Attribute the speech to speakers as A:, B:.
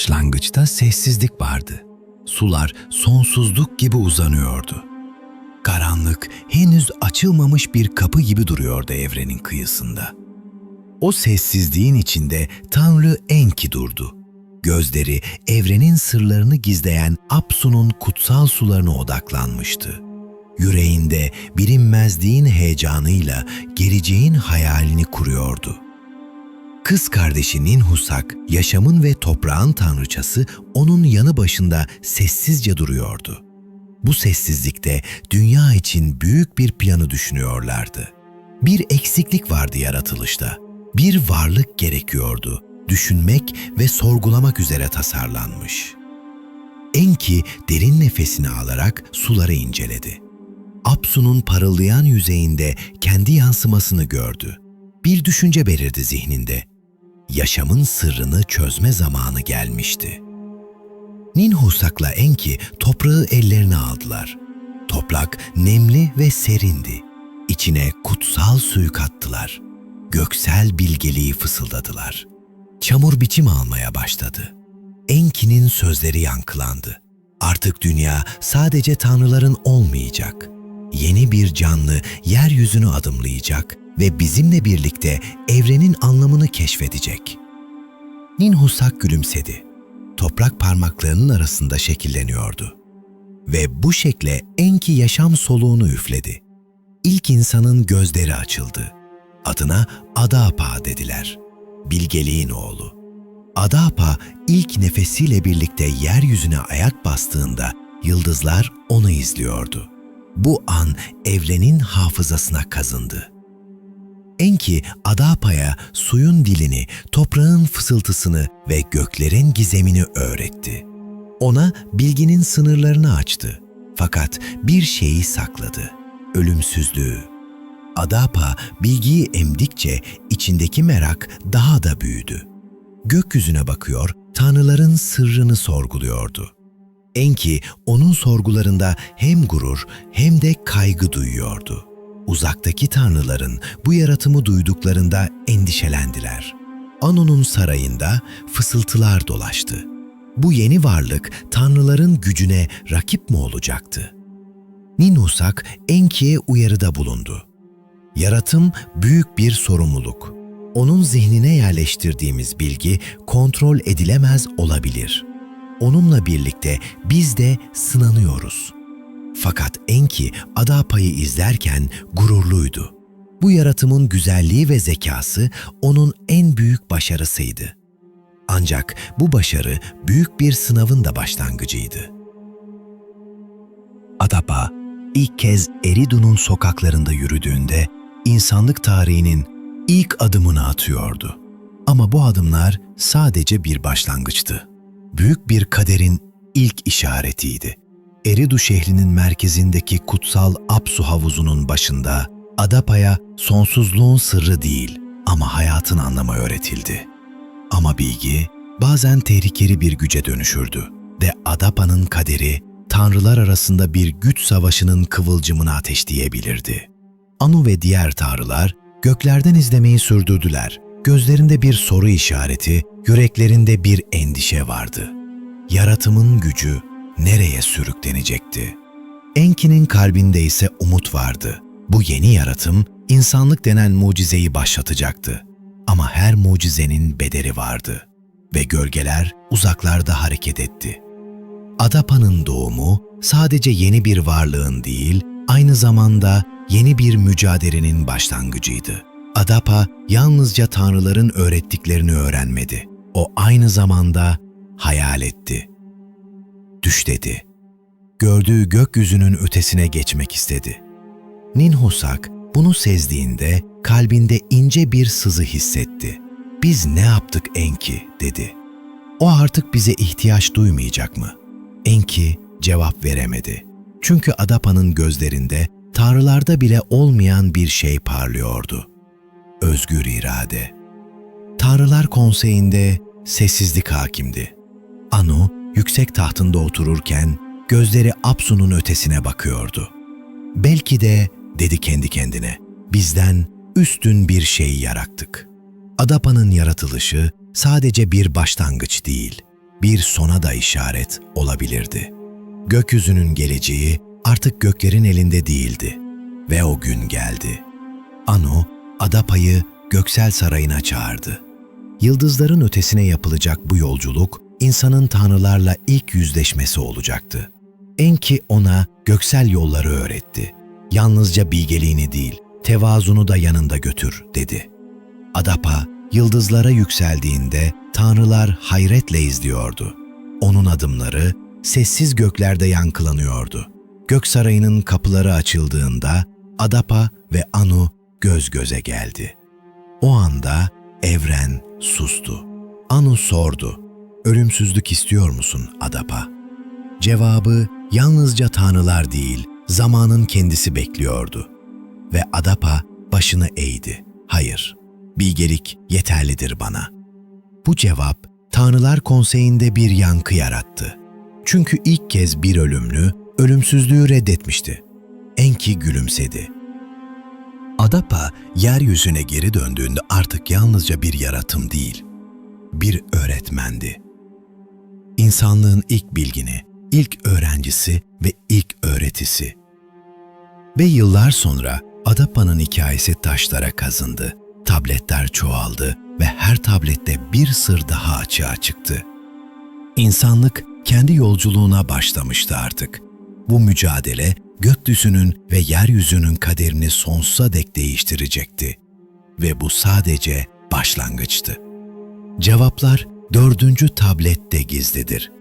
A: Başlangıçta sessizlik vardı. Sular sonsuzluk gibi uzanıyordu. Karanlık henüz açılmamış bir kapı gibi duruyordu evrenin kıyısında. O sessizliğin içinde Tanrı Enki durdu. Gözleri evrenin sırlarını gizleyen Apsu'nun kutsal sularına odaklanmıştı. Yüreğinde bilinmezliğin heyecanıyla geleceğin hayalini kuruyordu. Kız kardeşi Ninhusak, yaşamın ve toprağın tanrıçası onun yanı başında sessizce duruyordu. Bu sessizlikte dünya için büyük bir planı düşünüyorlardı. Bir eksiklik vardı yaratılışta. Bir varlık gerekiyordu. Düşünmek ve sorgulamak üzere tasarlanmış. Enki derin nefesini alarak suları inceledi. Apsu'nun parıldayan yüzeyinde kendi yansımasını gördü. Bir düşünce belirdi zihninde. Yaşamın sırrını çözme zamanı gelmişti. Ninhusak'la Enki toprağı ellerine aldılar. Toprak nemli ve serindi. İçine kutsal suyu kattılar. Göksel bilgeliği fısıldadılar. Çamur biçim almaya başladı. Enki'nin sözleri yankılandı. Artık dünya sadece tanrıların olmayacak. Yeni bir canlı yeryüzünü adımlayacak ve bizimle birlikte evrenin anlamını keşfedecek. Ninhusak gülümsedi. Toprak parmaklarının arasında şekilleniyordu. Ve bu şekle Enki yaşam soluğunu üfledi. İlk insanın gözleri açıldı. Adına Adapa dediler. Bilgeliğin oğlu. Adapa ilk nefesiyle birlikte yeryüzüne ayak bastığında yıldızlar onu izliyordu. Bu an evrenin hafızasına kazındı. Enki Adapa'ya suyun dilini, toprağın fısıltısını ve göklerin gizemini öğretti. Ona bilginin sınırlarını açtı. Fakat bir şeyi sakladı. Ölümsüzlüğü. Adapa bilgiyi emdikçe içindeki merak daha da büyüdü. Gökyüzüne bakıyor, tanrıların sırrını sorguluyordu. Enki onun sorgularında hem gurur hem de kaygı duyuyordu. Uzaktaki tanrıların bu yaratımı duyduklarında endişelendiler. Anu'nun sarayında fısıltılar dolaştı. Bu yeni varlık tanrıların gücüne rakip mi olacaktı? Ninusak Enki'ye uyarıda bulundu. Yaratım büyük bir sorumluluk. Onun zihnine yerleştirdiğimiz bilgi kontrol edilemez olabilir. Onunla birlikte biz de sınanıyoruz. Fakat Enki Adapa'yı izlerken gururluydu. Bu yaratımın güzelliği ve zekası onun en büyük başarısıydı. Ancak bu başarı büyük bir sınavın da başlangıcıydı. Adapa ilk kez Eridu'nun sokaklarında yürüdüğünde insanlık tarihinin ilk adımını atıyordu. Ama bu adımlar sadece bir başlangıçtı. Büyük bir kaderin ilk işaretiydi. Eridu şehrinin merkezindeki kutsal Apsu havuzunun başında Adapa'ya sonsuzluğun sırrı değil ama hayatın anlamı öğretildi. Ama bilgi bazen tehlikeli bir güce dönüşürdü ve Adapa'nın kaderi tanrılar arasında bir güç savaşının kıvılcımını ateşleyebilirdi. Anu ve diğer tanrılar göklerden izlemeyi sürdürdüler. Gözlerinde bir soru işareti, yüreklerinde bir endişe vardı. Yaratımın gücü nereye sürüklenecekti? Enki'nin kalbinde ise umut vardı. Bu yeni yaratım insanlık denen mucizeyi başlatacaktı. Ama her mucizenin bedeli vardı ve gölgeler uzaklarda hareket etti. Adapa'nın doğumu sadece yeni bir varlığın değil, aynı zamanda yeni bir mücadelenin başlangıcıydı. Adapa yalnızca tanrıların öğrettiklerini öğrenmedi. O aynı zamanda hayal etti. Düş dedi. Gördüğü gökyüzünün ötesine geçmek istedi. Ninhusak bunu sezdiğinde kalbinde ince bir sızı hissetti. Biz ne yaptık Enki dedi. O artık bize ihtiyaç duymayacak mı? Enki cevap veremedi. Çünkü Adapa'nın gözlerinde tanrılarda bile olmayan bir şey parlıyordu. Özgür irade. Tanrılar konseyinde sessizlik hakimdi. Anu yüksek tahtında otururken gözleri Apsu'nun ötesine bakıyordu. Belki de dedi kendi kendine, bizden üstün bir şey yarattık. Adapa'nın yaratılışı sadece bir başlangıç değil, bir sona da işaret olabilirdi. Gökyüzünün geleceği artık göklerin elinde değildi ve o gün geldi. Anu, Adapa'yı Göksel Sarayı'na çağırdı. Yıldızların ötesine yapılacak bu yolculuk, insanın tanrılarla ilk yüzleşmesi olacaktı. Enki ona göksel yolları öğretti. Yalnızca bilgeliğini değil, tevazunu da yanında götür, dedi. Adapa, yıldızlara yükseldiğinde tanrılar hayretle izliyordu. Onun adımları sessiz göklerde yankılanıyordu. Gök sarayının kapıları açıldığında Adapa ve Anu göz göze geldi. O anda evren sustu. Anu sordu. Ölümsüzlük istiyor musun Adapa? Cevabı yalnızca tanrılar değil, zamanın kendisi bekliyordu. Ve Adapa başını eğdi. Hayır, bilgelik yeterlidir bana. Bu cevap Tanrılar Konseyi'nde bir yankı yarattı. Çünkü ilk kez bir ölümlü ölümsüzlüğü reddetmişti. Enki gülümsedi. Adapa yeryüzüne geri döndüğünde artık yalnızca bir yaratım değil, bir öğretmendi. İnsanlığın ilk bilgini, ilk öğrencisi ve ilk öğretisi. Ve yıllar sonra Adapa'nın hikayesi taşlara kazındı, tabletler çoğaldı ve her tablette bir sır daha açığa çıktı. İnsanlık kendi yolculuğuna başlamıştı artık. Bu mücadele gökyüzünün ve yeryüzünün kaderini sonsuza dek değiştirecekti. Ve bu sadece başlangıçtı. Cevaplar dördüncü tablette gizlidir.